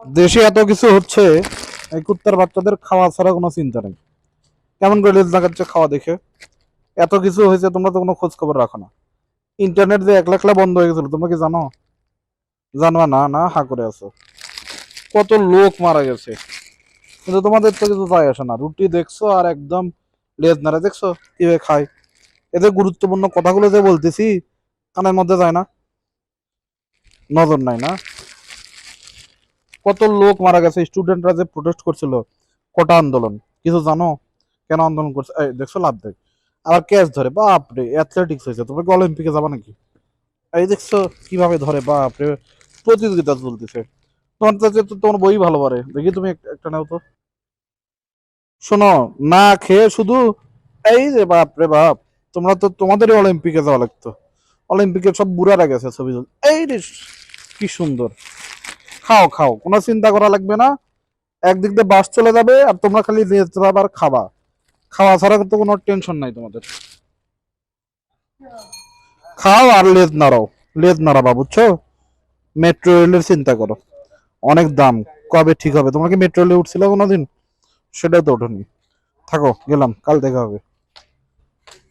দেশে এত কিছু হচ্ছে, এই কুত্তার বাচ্চাদের খাওয়া ছাড়া কোনো চিন্তা নেই। কেমন করে লেজ লাগাচ্ছে খাওয়া দেখে? এত কিছু হয়েছে, তোমরা তো কোনো খোঁজ খবর রাখো না। ইন্টারনেট যে একলা একলা বন্ধ হয়ে গেছিল, তোমরা কি জানো? জানো না না, হা করে আছো। কত লোক মারা গেছে। কিন্তু তোমাদের তো কিছু যায় আসে না। রুটি দেখছ আর একদম লেজ নাড়া, দেখছ? কীভাবে খায়? এদের গুরুত্বপূর্ণ কথাগুলো যে বলতেছি, কানের মধ্যে যায় না। নজর নাই না। কত লোক মারা গেছে স্টুডেন্টরা যে প্রোটেস্ট করছিল, কোটা আন্দোলন? কিছু জানো? কেন আন্দোলন করছে? এই দেখছ লাভ দেয়। আবার ক্যাচ ধরে, বাপরে অ্যাথলেটিক্স হয়েছে। তোমরা কি অলিম্পিকে যাবা নাকি? এই দেখছ কীভাবে ধরে, বাপরে, প্রতিযোগিতা চলতেছে। তোমার তো তোমার বই ভালো পারে দেখি তুমি একটা নাও তো। শোনো, না খেয়ে শুধু এই যে বাপ রে বাপ, তোমরা তো তোমাদেরই অলিম্পিকে যাওয়া লাগতো। অলিম্পিকে সব বুড়ারা গেছে ছবি। এই রে কি সুন্দর। খাও খাও। কোনো চিন্তা করা লাগবে না। একদিক দিয়ে বাস চলে যাবে আর তোমরা খালি রেস্ট আর খাবা। খাওয়া ছাড়া তো কোনো টেনশন নাই তোমাদের। খাও আর লেজ নাড়াও। লেজ নাড়াবা, বুঝছ? মেট্রো রেলের চিন্তা করো। অনেক দাম। কবে ঠিক হবে? তোমরা কি মেট্রো রেলে উঠছিল কোনোদিন? সেটাও তো ওঠেনি। থাকো, গেলাম। কাল দেখা হবে।